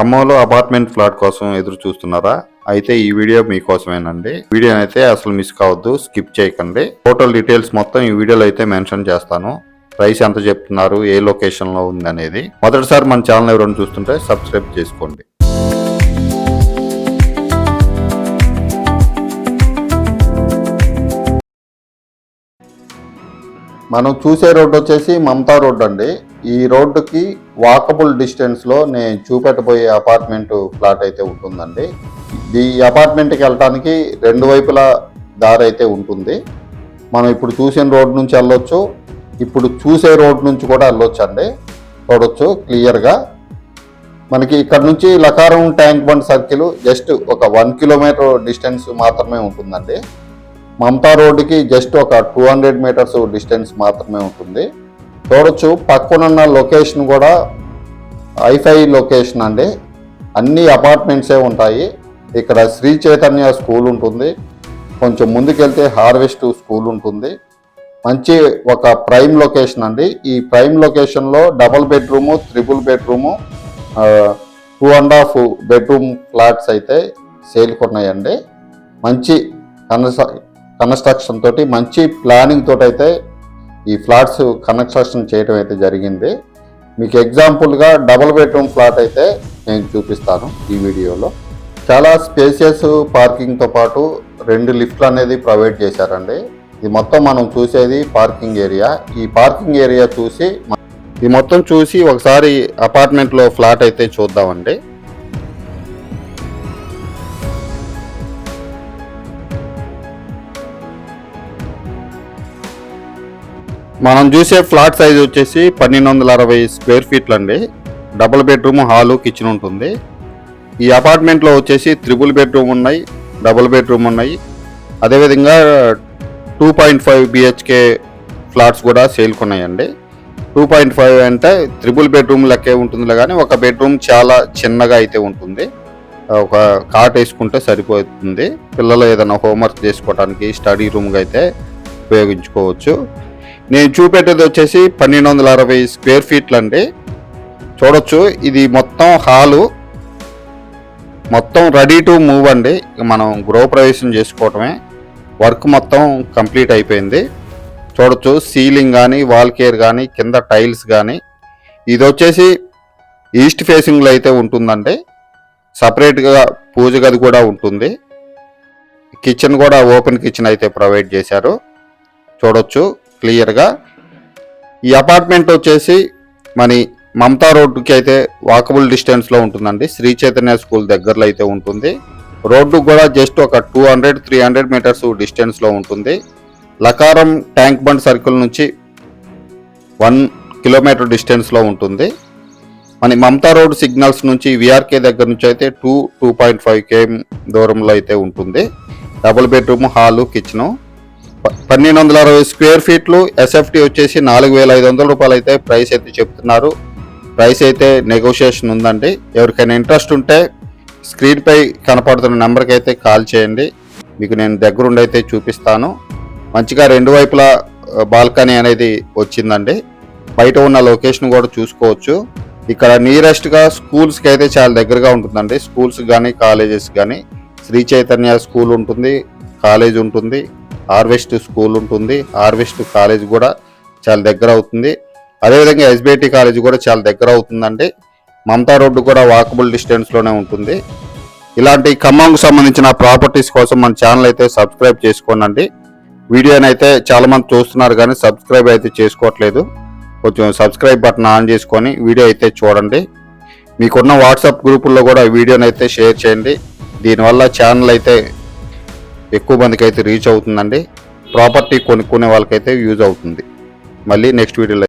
ఖమ్మంలో apartment flat కోసం ఎదురు చూస్తున్నారా? అయితే ఈ వీడియో మీకోసమేనండి. వీడియో అయితే అసలు మిస్ కావద్దు స్కిప్ చేయకండి. టోటల్ డీటెయిల్స్ మొత్తం ఈ వీడియోలో అయితే మెన్షన్ చేస్తాను. ప్రైస్ ఎంత చెప్తున్నారు ఏ లొకేషన్లో ఉంది అనేది మొదటిసారి మన ఛానల్ ఎవరైనా చూస్తుంటే సబ్స్క్రైబ్ చేసుకోండి. మనం చూసే రోడ్డు వచ్చేసి మమతా రోడ్ అండి. ఈ రోడ్డుకి వాకబుల్ డిస్టెన్స్లో నేను చూపెట్టబోయే అపార్ట్మెంట్ ఫ్లాట్ అయితే ఉంటుందండి. ఈ అపార్ట్మెంట్కి వెళ్ళటానికి రెండు వైపులా దారి అయితే ఉంటుంది. మనం ఇప్పుడు చూసిన రోడ్ నుంచి వెళ్ళొచ్చు. ఇప్పుడు చూసే రోడ్ నుంచి కూడా వెళ్ళొచ్చు అండి చూడొచ్చు క్లియర్గా. మనకి ఇక్కడ నుంచి Lakaram tank bund circle just ఒక వన్ కిలోమీటర్ డిస్టెన్స్ మాత్రమే ఉంటుందండి. మమతా రోడ్డుకి జస్ట్ ఒక టూ హండ్రెడ్ మీటర్స్ డిస్టెన్స్ మాత్రమే ఉంటుంది. చూడొచ్చు. పక్కనున్న లొకేషన్ కూడా ఐఫై లొకేషన్ అండి. అన్ని అపార్ట్మెంట్సే ఉంటాయి. ఇక్కడ శ్రీ చైతన్య స్కూల్ ఉంటుంది. కొంచెం ముందుకెళ్తే హార్వెస్ట్ స్కూల్ ఉంటుంది. మంచి ఒక ప్రైమ్ లొకేషన్ అండి. ఈ ప్రైమ్ లొకేషన్లో double bedroom triple bedroom two and half bedroom flats అయితే సేల్కి ఉన్నాయండి మంచి కన్స్ట్ర- కన్స్ట్రక్షన్ తోటి మంచి ప్లానింగ్ తోటి అయితే ఈ ఫ్లాట్స్ కన్స్ట్రక్షన్ చేయడం అయితే జరిగింది. మీకు ఎగ్జాంపుల్గా డబుల్ బెడ్రూమ్ ఫ్లాట్ అయితే నేను చూపిస్తాను ఈ వీడియోలో. చాలా స్పేసియస్ పార్కింగ్తో పాటు రెండు లిఫ్ట్లు అనేది ప్రొవైడ్ చేశారండి. ఇది మొత్తం మనం చూసేది పార్కింగ్ ఏరియా ఈ పార్కింగ్ ఏరియా చూసి ఈ ఇది మొత్తం చూసి ఒకసారి అపార్ట్మెంట్లో ఫ్లాట్ అయితే చూద్దామండి. మనం చూసే ఫ్లాట్ సైజ్ వచ్చేసి పన్నెండు వందల అరవై స్క్వేర్ ఫీట్లు అండి. డబుల్ బెడ్రూమ్ హాలు కిచెన్ ఉంటుంది. ఈ అపార్ట్మెంట్లో వచ్చేసి త్రిబుల్ బెడ్రూమ్ ఉన్నాయి డబుల్ బెడ్రూమ్ ఉన్నాయి. అదేవిధంగా two point five BHK flats కూడా సేల్కి ఉన్నాయండి టూ పాయింట్ ఫైవ్ అంటే త్రిబుల్ బెడ్రూమ్ లెక్కే ఉంటుందిలే కానీ ఒక బెడ్రూమ్ చాలా చిన్నగా అయితే ఉంటుంది. ఒక కాట్ వేసుకుంటే సరిపోతుంది. పిల్లలు ఏదైనా హోంవర్క్ చేసుకోవడానికి స్టడీ రూమ్గా అయితే ఉపయోగించుకోవచ్చు. నేను చూపెట్టేది వచ్చేసి పన్నెండు వందల అరవై స్క్వేర్ ఫీట్లు అండి. చూడొచ్చు ఇది మొత్తం హాలు. మొత్తం రెడీ టు మూవ్ అండి. మనం గృహప్రవేశం చేసుకోవటమే. వర్క్ మొత్తం కంప్లీట్ అయిపోయింది. చూడొచ్చు సీలింగ్ కానీ వాల్ కేర్ కానీ కింద టైల్స్ కానీ ఇది వచ్చేసి ఈస్ట్ ఫేసింగ్లో అయితే ఉంటుందండి. సపరేట్గా పూజ గది కూడా ఉంటుంది. కిచెన్ కూడా ఓపెన్ కిచెన్ అయితే ప్రొవైడ్ చేశారు. చూడొచ్చు క్లియర్గా. ఈ అపార్ట్మెంట్ వచ్చేసి మన మమతా రోడ్డుకి అయితే వాకబుల్ డిస్టెన్స్లో ఉంటుందండి. శ్రీ చైతన్య స్కూల్ దగ్గరలో అయితే ఉంటుంది. రోడ్డు కూడా జస్ట్ ఒక two hundred three hundred metres డిస్టెన్స్లో ఉంటుంది. లకారం ట్యాంక్ బండ్ సర్కిల్ నుంచి వన్ కిలోమీటర్ డిస్టెన్స్లో ఉంటుంది. మన మమతా రోడ్ సిగ్నల్స్ నుంచి విఆర్కే దగ్గర నుంచి అయితే two two point five KM దూరంలో అయితే ఉంటుంది. Double bedroom hall kitchen. పన్నెండు వందల అరవై స్క్వేర్ ఫీట్లు ఎస్ఎఫ్టీ వచ్చేసి నాలుగు వేల ఐదు వందల రూపాయలు అయితే ప్రైస్ అయితే చెప్తున్నారు. ప్రైస్ అయితే నెగోషియేషన్ ఉందండి. ఎవరికైనా ఇంట్రెస్ట్ ఉంటే స్క్రీన్పై కనపడుతున్న నెంబర్కి అయితే కాల్ చేయండి. మీకు నేను దగ్గరుండి అయితే చూపిస్తాను. మంచిగా రెండు వైపులా బాల్కనీ అనేది వచ్చిందండి. బయట ఉన్న లొకేషన్ కూడా చూసుకోవచ్చు. ఇక్కడ నియరెస్ట్గా స్కూల్స్కి అయితే చాలా దగ్గరగా ఉంటుందండి. స్కూల్స్ కానీ కాలేజెస్ కానీ శ్రీ చైతన్య స్కూల్ ఉంటుంది కాలేజ్ ఉంటుంది. హార్వెస్ట్ స్కూల్ ఉంటుంది. హార్వెస్ట్ కాలేజ్ కూడా చాలా దగ్గర అవుతుంది. అదేవిధంగా ఎస్బిఐటి కాలేజ్ కూడా చాలా దగ్గర అవుతుందండి. మమతా రోడ్డు కూడా వాకబుల్ డిస్టెన్స్లోనే ఉంటుంది. ఇలాంటి ఖమ్మంకు సంబంధించిన ప్రాపర్టీస్ కోసం మన ఛానల్ అయితే సబ్స్క్రైబ్ చేసుకోనండి. వీడియోని అయితే చాలామంది చూస్తున్నారు కానీ సబ్స్క్రైబ్ అయితే చేసుకోవట్లేదు. కొంచెం సబ్స్క్రైబ్ బటన్ ఆన్ చేసుకొని వీడియో అయితే చూడండి. మీకున్న వాట్సాప్ గ్రూపుల్లో కూడా వీడియోని అయితే షేర్ చేయండి. దీనివల్ల ఛానల్ అయితే ఎక్కువ మందికి అయితే రీచ్ అవుతుందండి. ప్రాపర్టీ కొనుక్కునే వాళ్ళకైతే యూజ్ అవుతుంది. మళ్ళీ నెక్స్ట్ వీడియోలో